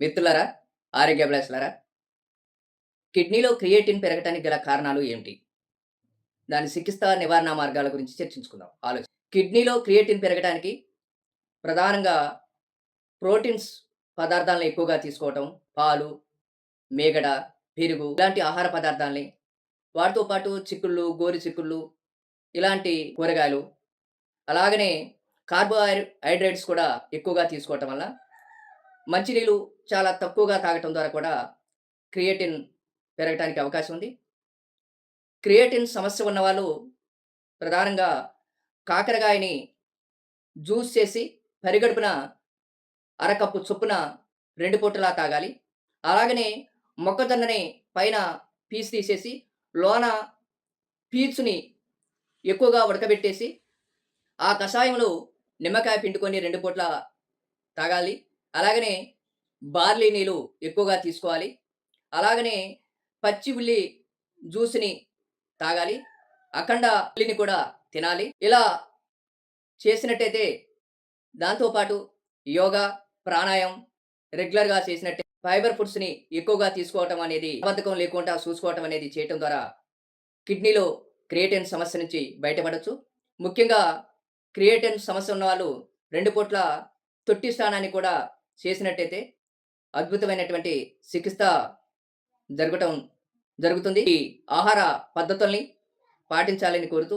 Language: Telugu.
మిత్రులరా ఆరోగ్య బ్లాస్లరా కిడ్నీలో క్రియేటిన్ పెరగటానికి గల కారణాలు ఏమిటి? దాని చికిత్స నివారణ మార్గాల గురించి చర్చించుకుందాం ఆలోచన. కిడ్నీలో క్రియేటిన్ పెరగడానికి ప్రధానంగా ప్రోటీన్స్ పదార్థాలను ఎక్కువగా తీసుకోవటం పాలు మేగడ పెరుగు ఇలాంటి ఆహార పదార్థాలని వాటితో పాటు చిక్కుళ్ళు గోరి చిక్కుళ్ళు ఇలాంటి కూరగాయలు అలాగనే కార్బోహైడ్రేట్స్ కూడా ఎక్కువగా తీసుకోవటం వల్ల మంచినీళ్ళు చాలా తక్కువగా తాగటం ద్వారా కూడా క్రియేటిన్ పెరగటానికి అవకాశం ఉంది. క్రియేటిన్ సమస్య ఉన్నవాళ్ళు ప్రధానంగా కాకరకాయని జ్యూస్ చేసి పరిగడుపున అరకప్పు చొప్పున రెండు పూటలా తాగాలి. అలాగనే మొక్కజొన్నని పైన పీసు తీసేసి లోన పీచుని ఎక్కువగా ఉడకబెట్టేసి ఆ కషాయంలో నిమ్మకాయ పిండుకొని రెండు పూట్ల తాగాలి. అలాగనే బార్లీ నీళ్ళు ఎక్కువగా తీసుకోవాలి. అలాగనే పచ్చి ఉల్లి జ్యూస్ని తాగాలి. అఖండ ఉల్లిని కూడా తినాలి. ఇలా చేసినట్టయితే దాంతోపాటు యోగా ప్రాణాయామం రెగ్యులర్గా చేసినట్టే ఫైబర్ ఫుడ్స్ని ఎక్కువగా తీసుకోవటం అనేది బద్ధకం లేకుండా చూసుకోవటం అనేది చేయటం ద్వారా కిడ్నీలో క్రియేటిన్ సమస్య నుంచి బయటపడవచ్చు ముఖ్యంగా క్రియేటిన్ సమస్య ఉన్న వాళ్ళు రెండు పూట్ల తొట్టి స్నానాన్ని కూడా చేసినట్టయితే అద్భుతమైనటువంటి చికిత్స జరగటం జరుగుతుంది. ఈ ఆహార పద్ధతుల్ని పాటించాలని కోరుతూ